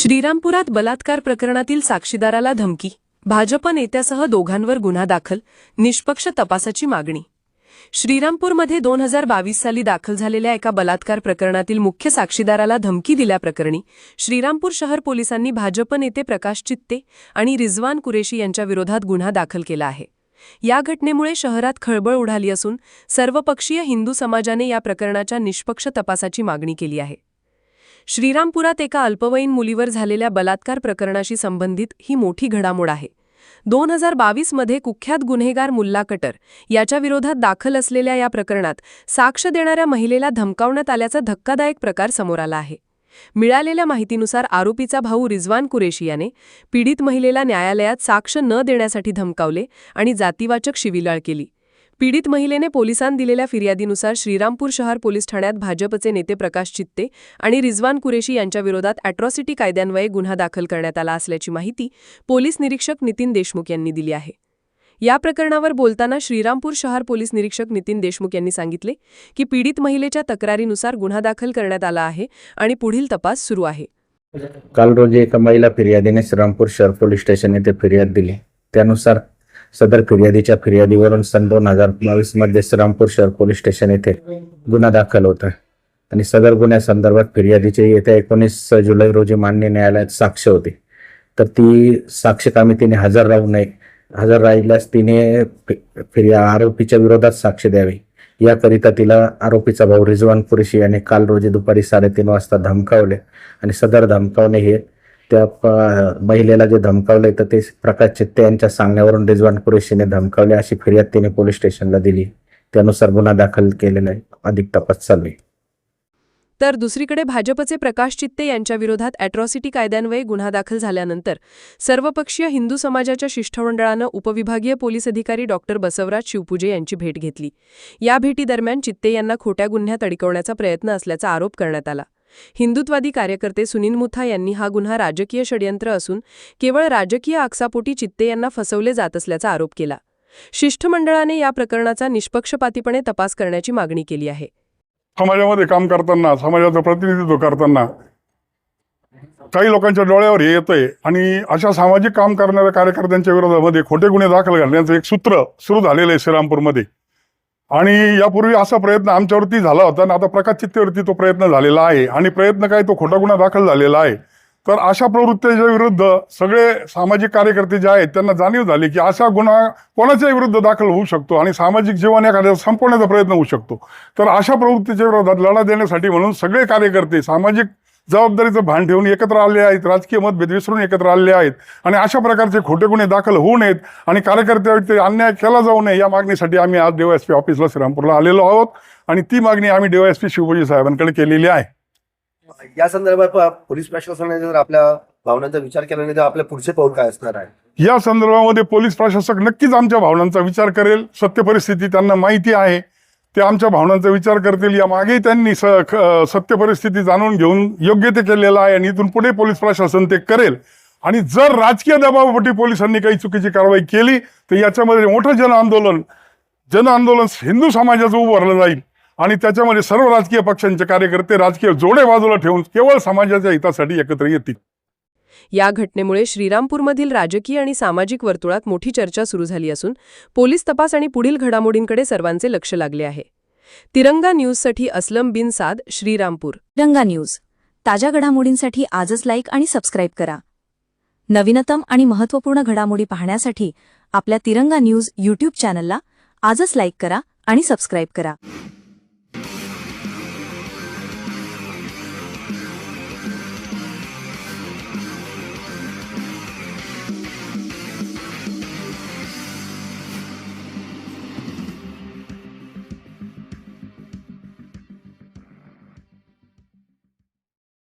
श्रीरामपुरात बलात्कार प्रकरणातील साक्षीदाराला धमकी. भाजप नेत्यासह दोघांवर गुन्हा दाखल निष्पक्ष तपासाची मागणी. श्रीरामपूरमध्ये दोन हजार बावीस साली दाखल झालेल्या एका बलात्कार प्रकरणातील मुख्य साक्षीदाराला धमकी दिल्याप्रकरणी श्रीरामपूर शहर पोलिसांनी भाजप नेते प्रकाश चित्ते आणि रिझवान कुरेशी यांच्या विरोधात गुन्हा दाखल केला आहे. या घटनेमुळे शहरात खळबळ उडाली असून सर्वपक्षीय हिंदू समाजाने या प्रकरणाच्या निष्पक्ष तपासाची मागणी केली आहे. श्रीरामपुरात एका अल्पवयीन मुलीवर झालेल्या बलात्कार प्रकरणाशी संबंधित ही मोठी घडामोड आहे. दोन हजार बावीसमध्ये कुख्यात गुन्हेगार मुल्ला कटर याच्या विरोधात दाखल असलेल्या या प्रकरणात साक्ष देणाऱ्या महिलेला धमकावण्यात आल्याचा धक्कादायक प्रकार समोर आला आहे. मिळालेल्या माहितीनुसार आरोपीचा भाऊ रिझवान कुरेशी याने पीडित महिलेला न्यायालयात साक्ष न देण्यासाठी धमकावले आणि जातीवाचक शिविलाळ केली. पीडित महिलेने पोलिसांत दिलेल्या फिर्यादीनुसार श्रीरामपूर शहर पोलीस ठाण्यात भाजपचे नेते प्रकाश चित्ते आणि रिझवान कुरेशी यांच्या विरोधात अॅट्रॉसिटी कायद्यान्वये गुन्हा दाखल करण्यात आला असल्याची माहिती पोलीस निरीक्षक नितीन देशमुख यांनी दिली आहे. या प्रकरणावर बोलताना श्रीरामपूर शहर पोलीस निरीक्षक नितीन देशमुख यांनी सांगितले की पीडित महिलेच्या तक्रारीनुसार गुन्हा दाखल करण्यात आला आहे आणि पुढील तपास सुरू आहे. काल रोजी एका महिला फिर्यादीने श्रीरामपूर शहर पोलीस स्टेशन येथे फिर्याद दिली. त्यानुसार सदर फिर्यादीच्या फिर्यादीवरून सन दोन हजार बावीसमध्ये श्रीरामपूर शहर पोलीस स्टेशन येथे गुन्हा दाखल होता आणि सदर गुन्ह्यासंदर्भात फिर्यादीचे येत्या एकोणीस जुलै रोजी मान्य न्यायालयात साक्ष होती. तर ती साक्ष कामी तिने हजर राहू नये हजर राहिल्यास तिने फिर्या आरोपीच्या विरोधात साक्ष द्यावी. याकरिता तिला आरोपीचा भाऊ रिजवान कुरेशी याने काल रोजी दुपारी साडेतीन वाजता धमकावले. आणि सदर धमकावणे हे त्या प- महिलेला जे धमकावलंय तर ते प्रकाश चित्ते यांच्या सांगण्यावरून रिजवान कुरेशीने धमकावले अशी फिर्याद तिने पोलीस स्टेशनला दिली. त्यानुसार गुन्हा दाखल केलेला आहे. अधिक तपास चालू आहे. तर दुसरीकडे भाजपचे प्रकाश चित्ते यांच्या विरोधात अॅट्रॉसिटी कायद्यान्वये गुन्हा दाखल झाल्यानंतर सर्वपक्षीय हिंदू समाजाच्या शिष्टमंडळानं उपविभागीय पोलीस अधिकारी डॉक्टर बसवराज शिवपूजे यांची भेट घेतली. या भेटीदरम्यान चित्ते यांना खोट्या गुन्ह्यात अडकवण्याचा प्रयत्न असल्याचा आरोप करण्यात आला. हिंदुत्वादी कार्यकर्ते सुनील मुथा यांनी हा गुन्हा राजकीय षडयंत्र असून केवळ राजकीय आक्सापोटी चित्ते यांना फसवले जात असल्याचा आरोप केला. शिष्टमंडळाने या प्रकरणाचा निष्पक्षपातीपणे तपास करण्याची मागणी केली आहे. समाजामध्ये काम करताना समाजाचं प्रतिनिधित्व करताना काही लोकांच्या डोळ्यावर हे येतंय आणि अशा सामाजिक काम करणाऱ्या कार्यकर्त्यांच्या विरोधामध्ये खोटे गुन्हे दाखल करण्याचं एक सूत्र सुरू झालेलं आहे श्रीरामपूरमध्ये. आणि यापूर्वी असा प्रयत्न आमच्यावरती झाला होता आणि आता प्रकाश चित्तेवरती तो प्रयत्न झालेला आहे आणि प्रयत्न काय तो खोटा गुन्हा दाखल झालेला आहे. तर अशा प्रवृत्तीच्या विरुद्ध सगळे सामाजिक कार्यकर्ते जे आहेत त्यांना जाणीव झाली की असा गुन्हा कोणाच्या विरुद्ध दाखल होऊ शकतो आणि सामाजिक जीवन एखाद्या संपवण्याचा प्रयत्न होऊ शकतो. तर अशा प्रवृत्तीच्या विरोधात लढा देण्यासाठी म्हणून सगळे कार्यकर्ते सामाजिक जबाबदारीचं भान ठेवून एकत्र आले आहेत राजकीय मतभेद विसरून एकत्र आले आहेत आणि अशा प्रकारचे खोटे गुन्हे दाखल होऊ नयेत आणि कार्यकर्त्यावरती अन्याय केला जाऊ नये या मागणीसाठी आम्ही आज डीवायएसपी ऑफिसला श्रीरामपूरला आलेलो आहोत आणि ती मागणी आम्ही डीवायएसपी शिवभोजी साहेबांकडे केलेली आहे. या संदर्भात पोलीस प्रशासनाने जर आपल्या भावनांचा विचार केला नाही तर आपल्या पुढचे पाऊल काय असणार आहे? या संदर्भामध्ये पोलीस प्रशासक नक्कीच आमच्या भावनांचा विचार करेल. सत्य परिस्थिती त्यांना माहिती आहे. ते आमच्या भावनांचा विचार करतील. यामागेही त्यांनी स ख- सत्य परिस्थिती जाणून घेऊन योग्य ते केलेलं आहे आणि इथून पुढे पोलीस प्रशासन ते करेल. आणि जर राजकीय दबावापोटी पोलिसांनी काही चुकीची कारवाई केली तर याच्यामध्ये मोठं जन आंदोलन जन आंदोलन हिंदू समाजाचं उभारलं जाईल. आणि त्याच्यामध्ये सर्व राजकीय पक्षांचे कार्यकर्ते राजकीय जोडे बाजूला ठेवून केवळ समाजाच्या हितासाठी एकत्र येतील. या घटनेमुळे श्रीरामपूरमधील राजकीय आणि सामाजिक वर्तुळात मोठी चर्चा सुरू झाली असून पोलीस तपास आणि पुढील घडामोडींकडे सर्वांचे लक्ष लागले आहे. तिरंगा न्यूजसाठी असलम बिन साद श्रीरामपूर. तिरंगा न्यूज. ताज्या घडामोडींसाठी आजच लाईक आणि सबस्क्राईब करा. नवीनतम आणि महत्त्वपूर्ण घडामोडी पाहण्यासाठी आपल्या तिरंगा न्यूज यूट्यूब चॅनलला आजच लाईक करा आणि सबस्क्राईब करा.